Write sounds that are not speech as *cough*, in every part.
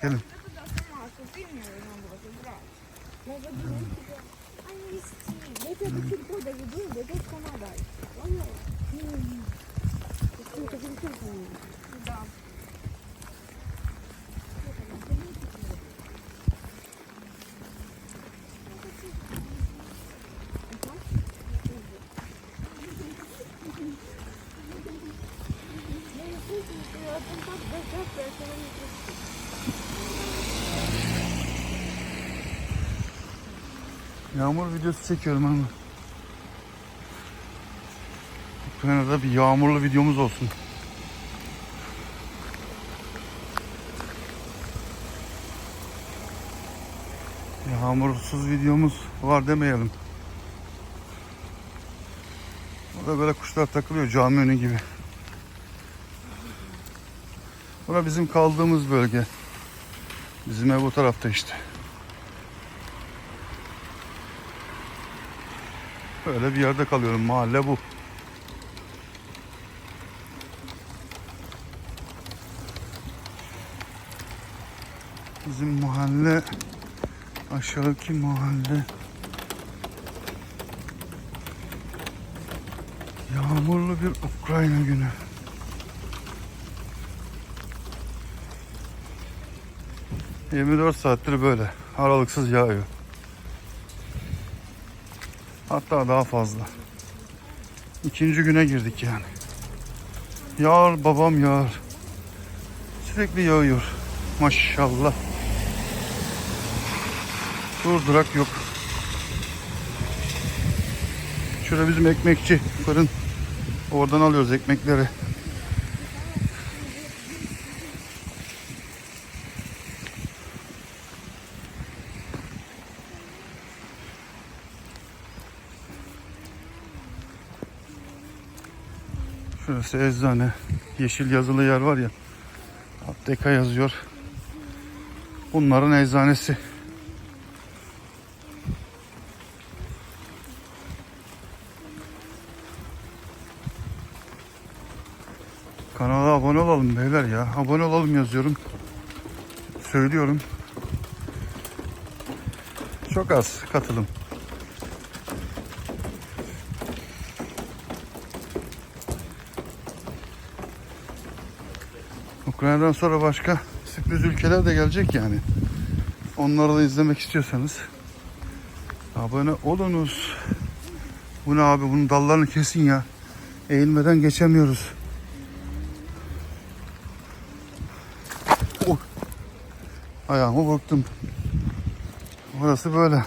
Кем? Я тебе до года веду, веду в Канаду. Понял? Yağmur videosu çekiyorum ama. Ukrayna'da bir yağmurlu videomuz olsun. Yağmursuz videomuz var demeyelim. Burada böyle kuşlar takılıyor cami önü gibi. Bura bizim kaldığımız bölge. Bizim ev bu tarafta işte. Böyle bir yerde kalıyorum. Mahalle bu. Bizim mahalle aşağıki mahalle. Yağmurlu bir Ukrayna günü. ...24 saattir böyle. Aralıksız yağıyor. Hatta daha fazla. İkinci güne girdik yani. Yağar babam yağar. Sürekli yağıyor. Maşallah. Durdurak yok. Şurada bizim ekmekçi fırın. Oradan alıyoruz ekmekleri. Şurası eczane. Yeşil yazılı yer var ya. Apteka yazıyor. Bunların eczanesi. Kanala abone olalım beyler ya. Abone olalım yazıyorum. Söylüyorum. Çok az katılım. Ukrayna'dan sonra başka sürpriz ülkeler de gelecek yani. Onları da izlemek istiyorsanız abone olunuz. Bu ne abi bunun dallarını kesin ya. Eğilmeden geçemiyoruz. Oh. Ayağımı burktum. Burası böyle.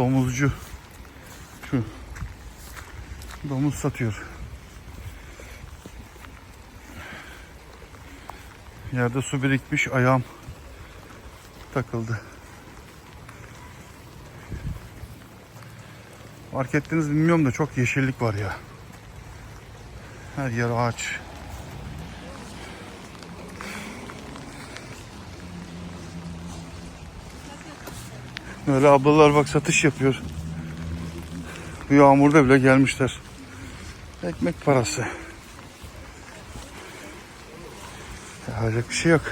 Domuzcu şu domuz satıyor. Yerde su birikmiş ayağım takıldı. Fark ettiniz bilmiyorum da çok yeşillik var ya. Her yer ağaç. Böyle ablalar bak satış yapıyor. Bu yağmurda bile gelmişler. Ekmek parası. Yapacak bir şey yok.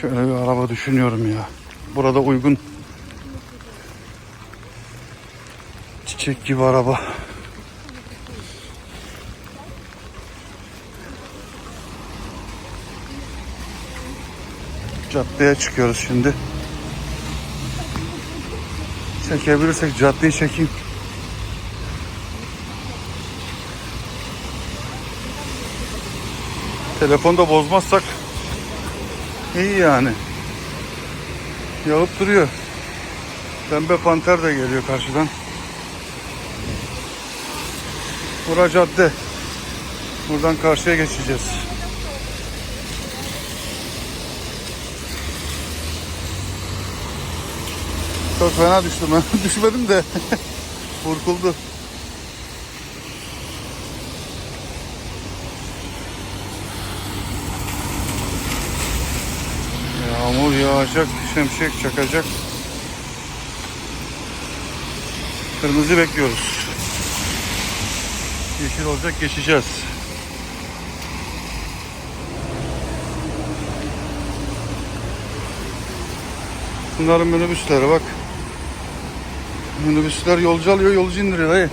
Şöyle bir araba düşünüyorum ya. Burada uygun. Çiçek gibi araba. Caddeye çıkıyoruz şimdi. Çekebilirsek caddeyi çekeyim. Telefonda bozmazsak iyi yani. Yağıp duruyor. Pembe panter de geliyor karşıdan. Bura cadde. Buradan karşıya geçeceğiz. Çok fena düştüm. *laughs* Düşmedim de. *laughs* Burkuldu. Yağmur yağacak, şimşek çakacak. Kırmızı bekliyoruz. Yeşil olacak geçeceğiz. Bunların minibüsleri bak. Minibüsler yolcu alıyor, yolcu indiriyor dayı.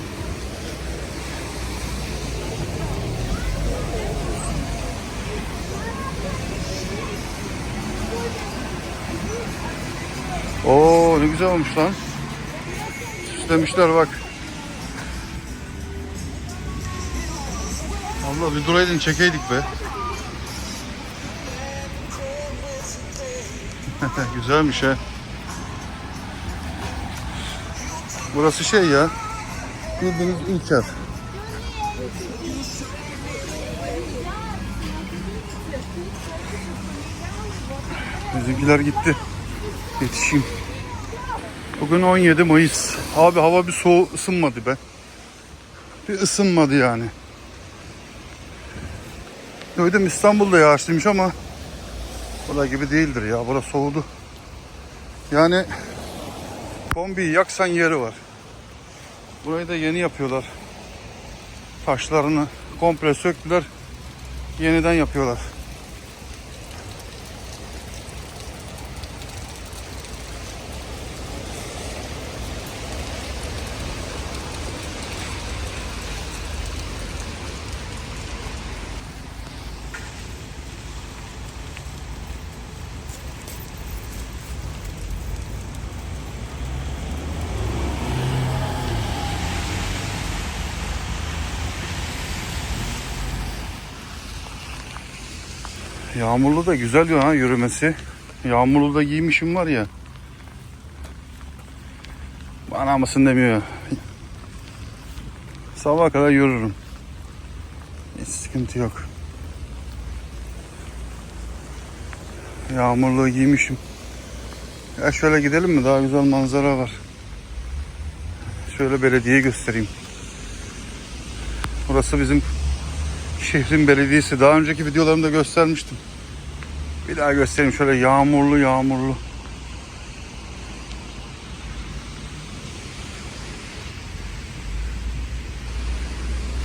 Oo ne güzel olmuş lan. Süslemişler bak. Allah bir duraydın çekeydik be. *laughs* Güzelmiş ha. Burası şey ya. Bildiğiniz İlker. Bizimkiler gitti. Yetişeyim. Bugün 17 Mayıs. Abi hava bir soğuk ısınmadı be. Bir ısınmadı yani. Duydum İstanbul'da yağışlıymış ama Bura gibi değildir ya. Bura soğudu. Yani kombiyi yaksan yeri var. Burayı da yeni yapıyorlar. Taşlarını komple söktüler. Yeniden yapıyorlar. Yağmurlu da güzel ya yürümesi. Yağmurlu da giymişim var ya. Bana mısın demiyor. Sabaha kadar yürürüm. Hiç sıkıntı yok. Yağmurluğu giymişim. Ya şöyle gidelim mi? Daha güzel manzara var. Şöyle belediyeyi göstereyim. Burası bizim şehrin belediyesi. Daha önceki videolarımda göstermiştim. Bir daha göstereyim şöyle yağmurlu yağmurlu.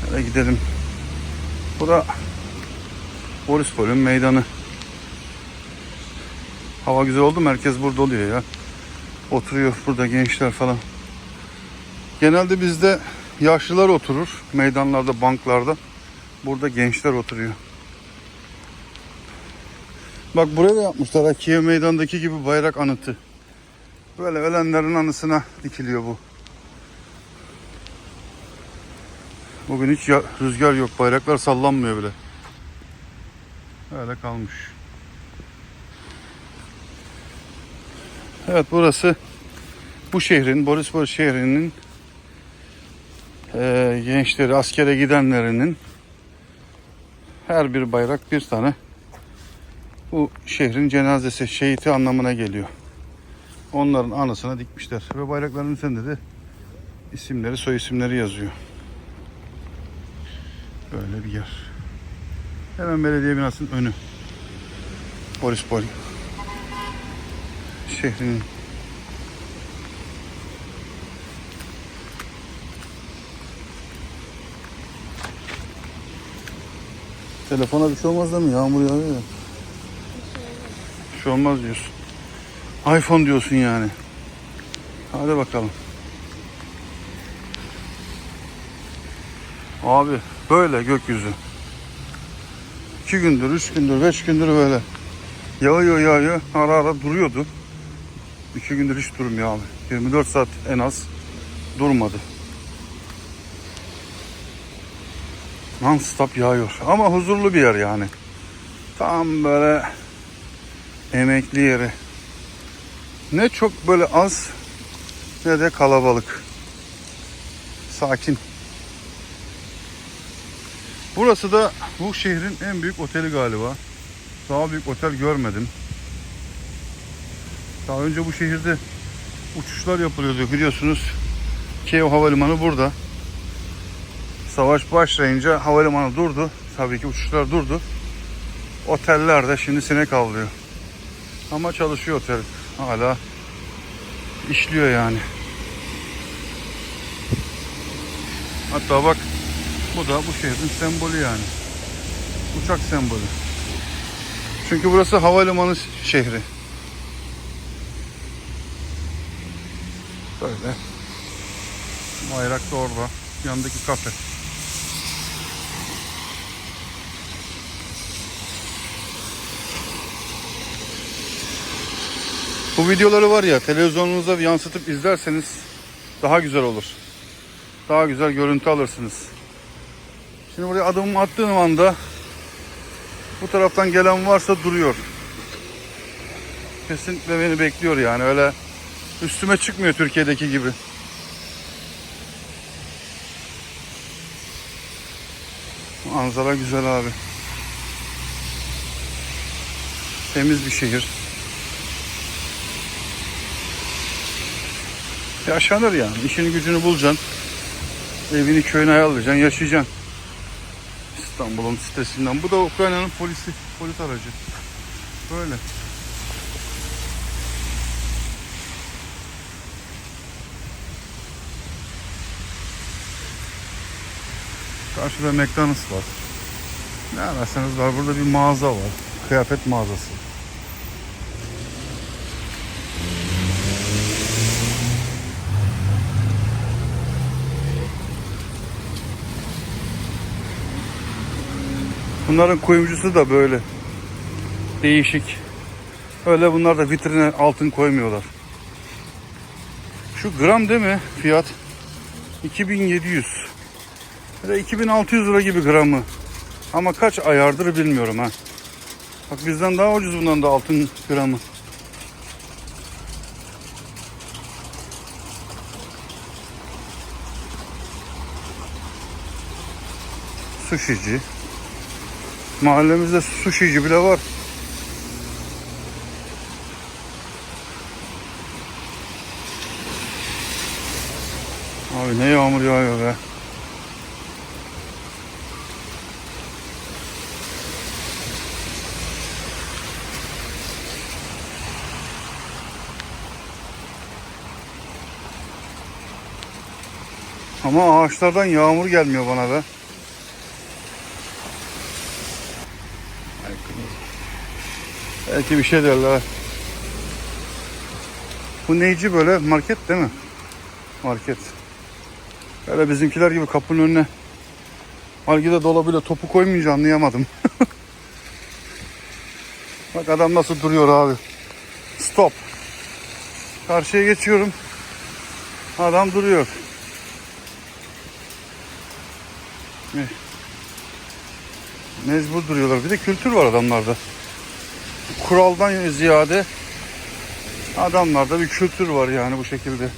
Şöyle gidelim. Bu da Borispol'ün meydanı. Hava güzel oldu mu herkes burada oluyor ya. Oturuyor burada gençler falan. Genelde bizde yaşlılar oturur meydanlarda, banklarda. Burada gençler oturuyor. Bak buraya da yapmışlar ha Kiev meydandaki gibi bayrak anıtı. Böyle ölenlerin anısına dikiliyor bu. Bugün hiç rüzgar yok. Bayraklar sallanmıyor bile. Öyle kalmış. Evet burası bu şehrin, Borispol şehrinin eee, gençleri, askere gidenlerinin her bir bayrak bir tane bu şehrin cenazesi, şehiti anlamına geliyor. Onların anısına dikmişler. Ve bayrakların üzerinde de isimleri, soy isimleri yazıyor. Böyle bir yer. Hemen belediye binasının önü. Borispol. Şehrinin Telefona bir şey olmaz değil mi? Yağmur yağıyor ya. Şey olmaz diyorsun. iPhone diyorsun yani. Hadi bakalım. Abi böyle gökyüzü. İki gündür, üç gündür, beş gündür böyle. Yağıyor yağıyor. Ara ara duruyordu. İki gündür hiç durmuyor abi. 24 saat en az durmadı. Non stop yağıyor. Ama huzurlu bir yer yani. Tam böyle emekli yeri. Ne çok böyle az ne de kalabalık. Sakin. Burası da bu şehrin en büyük oteli galiba. Daha büyük otel görmedim. Daha önce bu şehirde uçuşlar yapılıyordu biliyorsunuz. Kiev Havalimanı burada. Savaş başlayınca havalimanı durdu. Tabii ki uçuşlar durdu. Oteller de şimdi sinek avlıyor. Ama çalışıyor otel. Hala işliyor yani. Hatta bak bu da bu şehrin sembolü yani. Uçak sembolü. Çünkü burası havalimanı şehri. Böyle. Bayrak da orada. Yanındaki kafe. Bu videoları var ya televizyonunuza yansıtıp izlerseniz daha güzel olur. Daha güzel görüntü alırsınız. Şimdi buraya adımımı attığım anda bu taraftan gelen varsa duruyor. Kesinlikle beni bekliyor yani öyle üstüme çıkmıyor Türkiye'deki gibi. Manzara güzel abi. Temiz bir şehir. Yaşanır yani. İşini gücünü bulacaksın. Evini köyünü ayarlayacaksın. Yaşayacaksın. İstanbul'un sitesinden. Bu da Ukrayna'nın polisi. Polis aracı. Böyle. Karşıda McDonald's var. Ne ararsanız var. Burada bir mağaza var. Kıyafet mağazası. Bunların kuyumcusu da böyle. Değişik. Öyle bunlar da vitrine altın koymuyorlar. Şu gram değil mi fiyat? 2700. Ya da 2600 lira gibi gramı. Ama kaç ayardır bilmiyorum ha. Bak bizden daha ucuz bundan da altın gramı. Sushici. Mahallemizde sushici bile var. Abi ne yağmur yağıyor be. Ama ağaçlardan yağmur gelmiyor bana be. Belki bir şey derler. Bu neyci böyle market değil mi? Market. Öyle bizimkiler gibi kapının önüne Algide dolabıyla topu koymayınca anlayamadım. *laughs* Bak adam nasıl duruyor abi. Stop. Karşıya geçiyorum. Adam duruyor. Eh. Mecbur duruyorlar. Bir de kültür var adamlarda kuraldan ziyade adamlarda bir kültür var yani bu şekilde.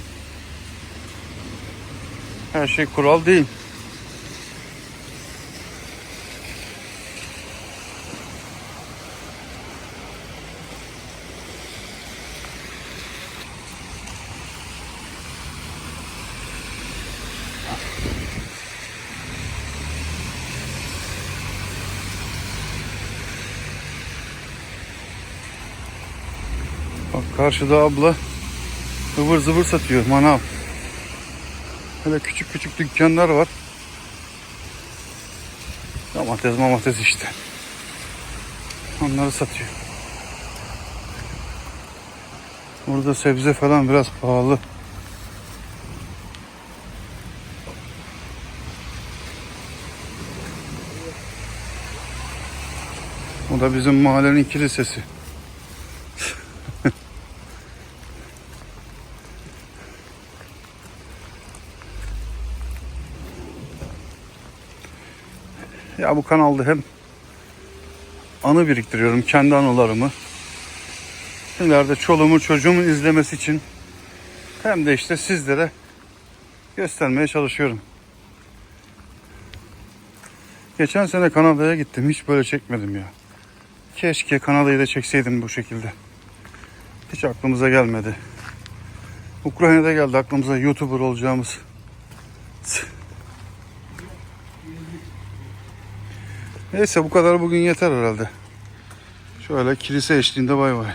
Her şey kural değil. Bak karşıda abla ıvır zıvır satıyor manav. Böyle küçük küçük dükkanlar var. Domates mamates işte. Onları satıyor. Burada sebze falan biraz pahalı. Bu da bizim mahallenin kilisesi. Ya bu kanalda hem anı biriktiriyorum, kendi anılarımı. İleride çoluğumun çocuğumun izlemesi için hem de işte sizlere göstermeye çalışıyorum. Geçen sene Kanada'ya gittim. Hiç böyle çekmedim ya. Keşke Kanada'yı da çekseydim bu şekilde. Hiç aklımıza gelmedi. Ukrayna'da geldi aklımıza YouTuber olacağımız. Neyse bu kadar bugün yeter herhalde. Şöyle kilise eşliğinde bay bay.